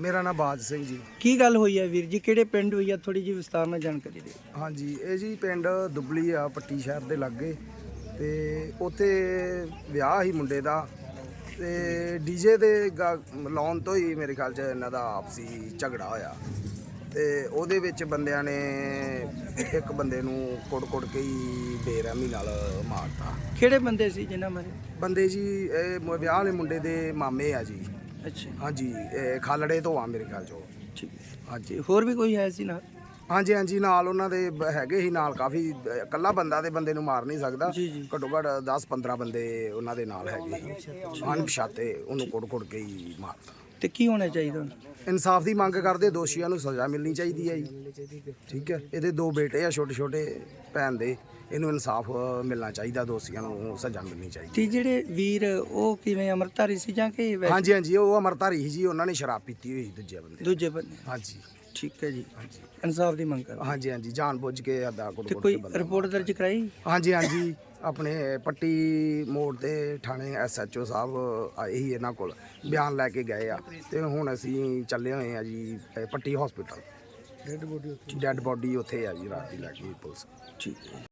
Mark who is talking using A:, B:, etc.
A: ਮੇਰਾ ਨਾਮ ਬਾਜ ਸਿੰਘ ਜੀ।
B: ਕੀ ਗੱਲ ਹੋਈ ਹੈ ਵੀਰ ਜੀ? ਕਿਹੜੇ ਪਿੰਡ ਹੋਈ ਹੈ ਥੋੜੀ ਜਿਹੀ ਵਿਸਤਾਰ ਨਾਲ ਜਾਣਕਾਰੀ ਦਿਓ।
A: ਹਾਂਜੀ ਇਹ ਜੀ ਪਿੰਡ ਦੁਬਲੀ ਆ ਪੱਟੀ ਸ਼ਹਿਰ ਦੇ ਲਾਗੇ। ਤੇ ਉੱਥੇ ਵਿਆਹ ਸੀ ਮੁੰਡੇ ਦਾ। ਤੇ ਡੀਜੇ ਦੇ ਗਾ- ਲਾਉਣ ਤੋਂ ਹੀ ਮੇਰੇ ਖਿਆਲ 'ਚ ਇਹਨਾਂ ਦਾ ਆਪਸੀ ਝਗੜਾ ਹੋਇਆ। ਤੇ ਉਹਦੇ ਵਿੱਚ ਬੰਦਿਆਂ ਨੇ ਇੱਕ ਬੰਦੇ ਨੂੰ ਕੁੱਟ-ਕੁੱਟ ਕੇ ਹੀ ਬੇਰਹਿਮੀ ਨਾਲ ਮਾਰਤਾ।
B: ਕਿਹੜੇ ਬੰਦੇ ਸੀ ਜਿਨ੍ਹਾਂ ਮਾਰੇ
A: ਬੰਦੇ ਜੀ ਇਹ ਮ- ਵਿਆਹ ਵਾਲੇ ਮੁੰਡੇ ਦੇ ਮਾਮੇ ਆ ਜੀ।
B: ਅੱਛਾ
A: ਹਾਂਜੀ ਇਹ ਖਾਲੜੇ ਤੋਂ ਆ ਮੇਰੇ ਖਿਆਲ 'ਚ।
B: ਠੀਕ ਹੈ।
A: ਹਾਂਜੀ।
B: ਤੇ ਹੋਰ ਵੀ ਕੋਈ ਹੈ ਸੀ ਨਾਲ?
A: ਹਾਂਜੀ ਹਾਂਜੀ ਨਾਲ ਉਹਨਾਂ ਦੇ ਬ- ਹੈਗੇ ਸੀ ਨਾਲ ਕਾਫੀ ਇਕੱਲਾ ਬੰਦਾ ਤੇ ਬੰਦੇ ਨੂੰ ਮਾਰ ਨਹੀਂ ਸਕਦਾ।
B: ਜੀ, ਜੀ।
A: ਘੱਟੋ ਘੱਟ 10 15 ਬੰਦੇ ਉਹਨਾਂ ਦੇ ਨਾਲ ਹੈਗੇ ਸੀ। ਅਣਪਛਾਤੇ ਉਹਨੂੰ ਕੁੱਟ ਕੁੱਟ ਕੇ ਹੀ ਮਾਰਤਾ।
B: ਤੇ ਕੀ ਹੋਣਾ ਚਾਹੀਦਾ
A: ਇਨਸਾਫ ਦੀ ਮੰਗ ਕਰਦੇ ਦੋਸ਼ੀਆਂ ਨੂੰ ਸਜ਼ਾ ਮਿਲਣੀ ਚਾਹੀਦੀ ਹੈ ਜੀ। ਠੀਕ ਹੈ ਇਹਦੇ ਦੋ ਬੇਟੇ ਆ ਛੋਟੇ ਛੋਟੇ ਭੈਣ ਦੇ ਇਹਨੂੰ ਇਨਸਾਫ ਮਿਲਣਾ ਚਾਹੀਦਾ ਦੋਸ਼ੀਆਂ ਨੂੰ ਸਜ਼ਾ ਮਿਲਣੀ ਚਾਹੀਦੀ
B: ਤੇ ਜਿਹੜੇ ਵੀਰ ਉਹ ਕਿਵੇਂ ਅਮਰਤਾਰੀ ਸੀ ਜਾਂ ਕਿ ਵੈਸੇ?
A: ਹਾਂਜੀ ਹਾਂਜੀ ਉਹ ਅਮਰਤਾਰੀ ਸੀ ਜੀ ਉਹਨਾਂ ਨੇ ਸ਼ਰਾਬ ਪੀਤੀ ਹੋਈ ਸੀ ਦੂਜੇ ਬੰਦੇ
B: ਦੂਜੇ ਬੰਦੇ।
A: ਹਾਂਜੀ।
B: ਠੀਕ ਹੈ ਜੀ।
A: ਹਾਂਜੀ।
B: ਇਨਸਾਫ ਦੀ ਮੰਗ ਕਰ
A: ਹਾਂਜੀ ਹਾਂਜੀ ਜਾਣ ਬੁੱਝ ਕੇ ਅੱਦਾ
B: ਤੇ ਕੋਈ ਰਿਪੋਰਟ ਦਰਜ ਕਰਾਈ?
A: ਹਾਂਜੀ ਹਾਂਜੀ। ਆਪਣੇ ਪੱਟੀ ਮੋੜ ਤੇ ਥਾਣੇ ਐਸਐਚਓ ਸਾਹਿਬ ਆਏ ਸੀ ਇਹਨਾਂ ਕੋਲ ਬਿਆਨ ਲੈ ਕੇ ਗਏ ਆ। ਤੇ ਹੁਣ ਅਸੀਂ ਚੱਲੇ ਹੋਏ ਆ ਜੀ ਇਹ ਪੱਟੀ ਹਸਪੀਟਲ ਡੈੱਡ ਬੋਡੀ ਉੱਥੇ। ਡੈੱਡ ਬੋਡੀ ਉੱਥੇ ਆ ਜੀ ਰਾਤ ਦੀ ਲੈ ਕੇ ਪੁਲਿਸ।
B: ਠੀਕ। ਹੈ